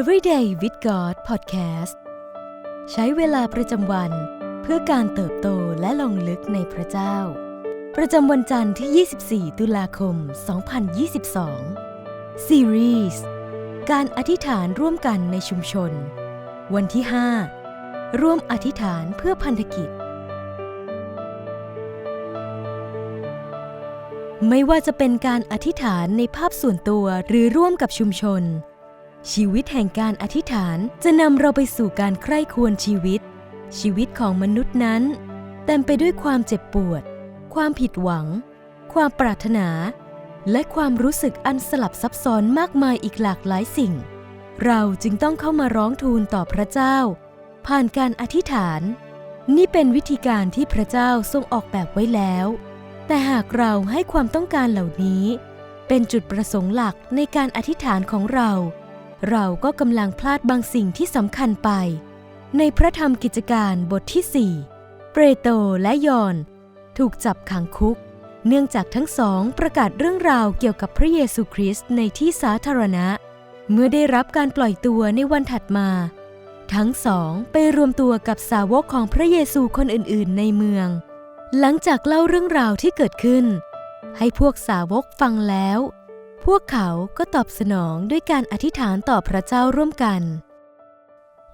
Everyday with God Podcast ใช้เวลาประจำวันเพื่อการเติบโตและลงลึกในพระเจ้า ประจำวันจันทร์ที่ 24 ตุลาคม 2022 ซีรีส์การอธิษฐานร่วมกันในชุมชน วันที่ 5 ร่วมอธิษฐานเพื่อพันธกิจ ไม่ว่าจะเป็นการอธิษฐานในภาพส่วนตัวหรือร่วมกับชุมชน ชีวิตแห่งการอธิษฐานจะนำเราไปสู่การใคร่ควรชีวิต ชีวิตของมนุษย์นั้น เต็มไปด้วยความเจ็บปวด ความผิดหวัง ความปรารถนา และความรู้สึกอันสลับซับซ้อนมากมายอีกหลากหลายสิ่ง เราจึงต้องเข้ามาร้องทูลต่อพระเจ้า ผ่านการอธิษฐาน นี่เป็นวิธีการที่พระเจ้าทรงออกแบบไว้แล้ว แต่หากเราให้ความต้องการเหล่านี้ เป็นจุดประสงค์หลักในการอธิษฐานของเรา เราก็กำลังพลาดบางสิ่งที่สำคัญไป ในพระธรรมกิจการบทที่4เปโตและยอน ถูกจับขังคุก เนื่องจากทั้งสองประกาศเรื่องราวเกี่ยวกับพระเยซูคริสต์ในที่สาธารณะ เมื่อได้รับการปล่อยตัวในวันถัดมา ทั้งสองไปรวมตัวกับสาวกของพระเยซูคนอื่นๆ ในเมือง หลังจากเล่าเรื่องราวที่เกิดขึ้น ให้พวกสาวกฟังแล้ว พวกเขาก็ตอบสนองด้วยการอธิษฐานต่อพระเจ้าร่วมกัน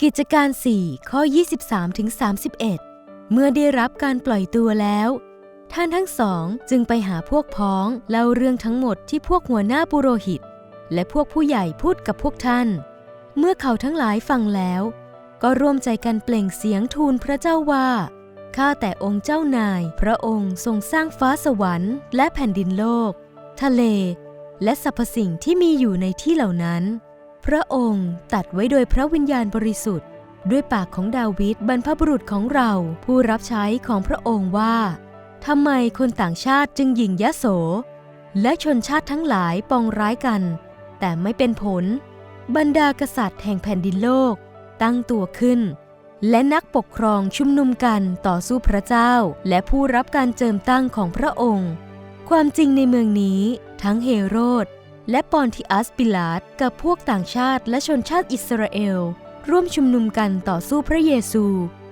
กิจการ 4 ข้อ 23ถึง31 เมื่อได้รับการปล่อยตัวแล้ว ท่านทั้งสองจึงไปหาพวกพ้องเล่าเรื่องทั้งหมดที่พวกหัวหน้าปุโรหิต และพวกผู้ใหญ่พูดกับพวกท่าน เมื่อเขาทั้งหลายฟังแล้ว ก็ร่วมใจกันเปล่งเสียงทูลพระเจ้าว่าข้าแต่องค์เจ้านาย พระองค์ทรงสร้างฟ้าสวรรค์และแผ่นดินโลก ทะเล และสรรพสิ่งที่มีอยู่ในที่เหล่านั้น พระองค์ตัดไว้โดยพระวิญญาณบริสุทธิ์ ด้วยปากของดาวิดบรรพบุรุษของเราผู้รับใช้ของพระองค์ว่าทำไมคนต่างชาติจึงหยิ่งยะโส และชนชาติทั้งหลายปองร้ายกัน แต่ไม่เป็นผล บรรดากษัตริย์แห่งแผ่นดินโลก ตั้งตัวขึ้น และนักปกครองชุมนุมกันต่อสู้พระเจ้า และผู้รับการเจิมตั้งของพระองค์ ความจริงในเมืองนี้ ทั้งเฮโรดและปอนทิอัสปิลาตกับพวกต่างชาติและชนชาติอิสราเอล ร่วมชุมนุมกันต่อสู้พระเยซู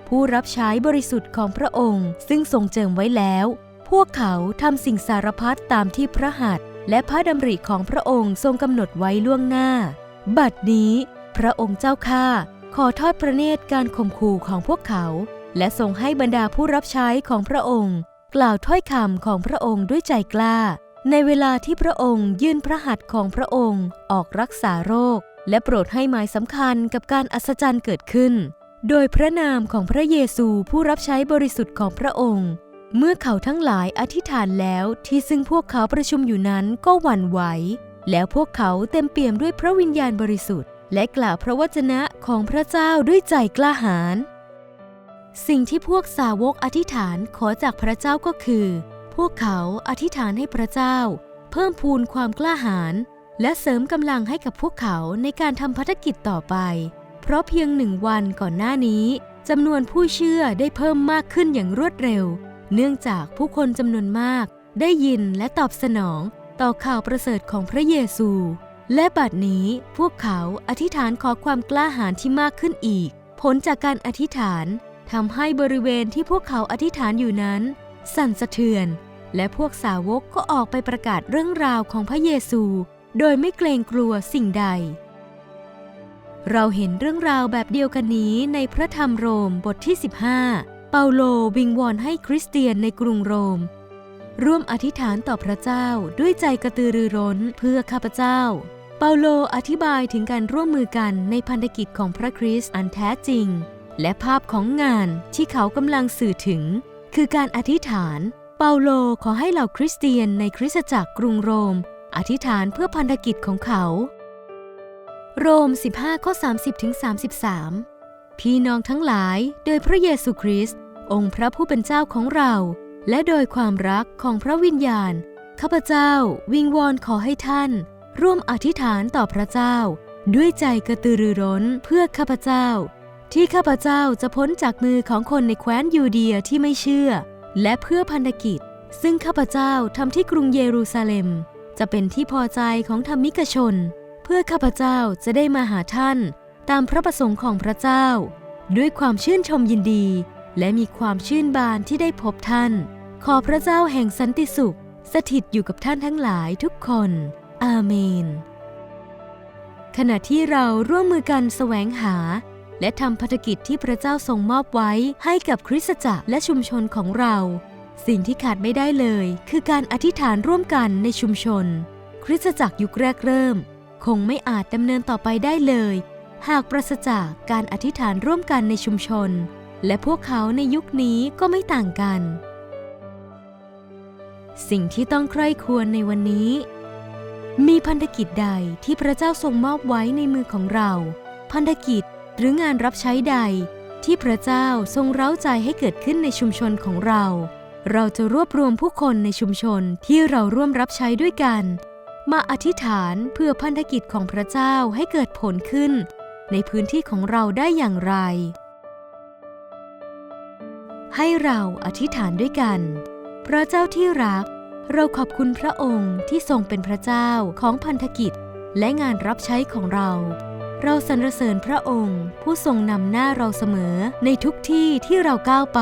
ผู้รับใช้บริสุทธิ์ของพระองค์ ซึ่งทรงเจิมไว้แล้ว พวกเขาทำสิ่งสารพัดตามที่พระหัตถ์และพระดำริของพระองค์ทรงกำหนดไว้ล่วงหน้า บัดนี้ พระองค์เจ้าข้าขอทอดพระเนตรการข่มขู่ของพวกเขา และทรงให้บรรดาผู้รับใช้ของพระองค์ กล่าวถ้อยคำของพระองค์ด้วยใจกล้า ในเวลาที่พระองค์ยื่นพระหัตถ์ของพระองค์ออกรักษาโรค และโปรดให้หมายสำคัญกับการอัศจรรย์เกิดขึ้น โดยพระนามของพระเยซูผู้รับใช้บริสุทธิ์ของพระองค์ เมื่อเขาทั้งหลายอธิษฐานแล้วที่ซึ่งพวกเขาประชุมอยู่นั้นก็หวั่นไหว แล้วพวกเขาเต็มเปี่ยมด้วยพระวิญญาณบริสุทธิ์ และกล่าวพระวจนะของพระเจ้าด้วยใจกล้าหาญสิ่งที่พวกสาวกอธิษฐานขอจากพระเจ้าก็คือ วกเขาอธิษฐานให้พระเจ้า เพิ่มพูนความกล้าหาญและเสริมกำลังให้กับพวกเขาในการทำภารกิจต่อไป เพราะเพียงหนึ่งวันก่อนหน้านี้จำนวนผู้เชื่อได้เพิ่มมากขึ้นอย่างรวดเร็ว เนื่องจากผู้คนจำนวนมาก ได้ยินและตอบสนองต่อข่าวประเสริฐของพระเยซู และบัดนี้พวกเขาอธิษฐานขอความกล้าหาญที่มากขึ้นอีก ผลจากการอธิษฐานทำให้บริเวณที่พวกเขาอธิษฐานอยู่นั้น สั่นสะเทือน และพวกสาวกก็ออกไปประกาศเรื่องราวของพระเยซู โดยไม่เกรงกลัวสิ่งใด เราเห็นเรื่องราวแบบเดียวกันนี้ในพระธรรมโรมบทที่ 15 เปาโลวิงวอนให้คริสเตียนในกรุงโรม ร่วมอธิษฐานต่อพระเจ้าด้วยใจกระตือรือร้นเพื่อข้าพเจ้า เปาโลอธิบายถึงการร่วมมือกันในพันธกิจของพระคริสต์อันแท้จริง และภาพของงานที่เขากำลังสื่อถึง คือการอธิษฐาน เปาโลขอให้เหล่าคริสเตียนในคริสตจักรกรุงโรม อธิษฐานเพื่อพันธกิจของเขา โรม 15 ข้อ 30ถึง33 พี่น้องทั้งหลายโดยพระเยซูคริสต์องค์พระผู้เป็นเจ้าของเรา และโดยความรักของพระวิญญาณ ข้าพเจ้าวิงวอนขอให้ท่าน ร่วมอธิษฐานต่อพระเจ้า ด้วยใจกระตือรือร้นเพื่อข้าพเจ้า ที่ข้าพเจ้าจะพ้นจากมือของคนในแคว้นยูเดียที่ไม่เชื่อ และเพื่อพันธกิจ ซึ่งข้าพเจ้าทำที่กรุงเยรูซาเล็ม จะเป็นที่พอใจของธรรมิกชน เพื่อข้าพเจ้าจะได้มาหาท่านตามพระประสงค์ของพระเจ้า ด้วยความชื่นชมยินดี และมีความชื่นบานที่ได้พบท่าน ขอพระเจ้าแห่งสันติสุข สถิตอยู่กับท่านทั้งหลายทุกคน อาเมน ขณะที่เราร่วมมือกันแสวงหา และทำภารกิจที่พระเจ้าทรงมอบไว้ให้กับคริสตจักรและชุมชนของเรา สิ่งที่ขาดไม่ได้เลย คือการอธิษฐานร่วมกันในชุมชน คริสตจักรยุคแรกเริ่ม คงไม่อาจดำเนินต่อไปได้เลย หากปราศจากการอธิษฐานร่วมกันในชุมชน และพวกเขาในยุคนี้ก็ไม่ต่างกัน สิ่งที่ต้องใคร่ควรในวันนี้ มีพันธกิจใดที่พระเจ้าทรงมอบไว้ในมือของเรา พันธกิจ หรืองานรับใช้ใด ที่พระเจ้าทรงเร้าใจให้เกิดขึ้นในชุมชนของเรา เราจะรวบรวมผู้คนในชุมชนที่เราร่วมรับใช้ด้วยกัน มาอธิษฐานเพื่อพันธกิจของพระเจ้าให้เกิดผลขึ้น ในพื้นที่ของเราได้อย่างไร ให้เราอธิษฐานด้วยกัน พระเจ้าที่รัก เราขอบคุณพระองค์ที่ทรงเป็นพระเจ้าของพันธกิจและงานรับใช้ของเรา เราสรรเสริญพระองค์ผู้ทรงนำหน้าเราเสมอในทุกที่ที่เราก้าวไป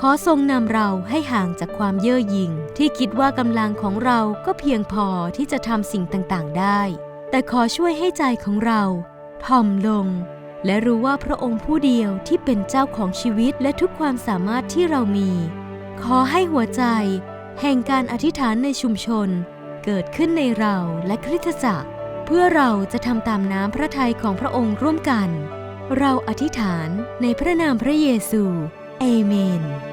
ขอทรงนำเราให้ห่างจากความเย่อหยิ่ง ที่คิดว่ากำลังของเราก็เพียงพอที่จะทำสิ่งต่างๆ ได้ แต่ขอช่วยให้ใจของเราถ่อมลง และรู้ว่าพระองค์ผู้เดียวที่เป็นเจ้าของชีวิตและทุกความสามารถที่เรามี ขอให้หัวใจ แห่งการอธิษฐานในชุมชน เกิดขึ้นในเราและคริสตจักร พื่อเราจะทำตามน้ำพระทัยของพระองค์ร่วมกัน เราอธิษฐานในพระนามพระเยซู เอเมน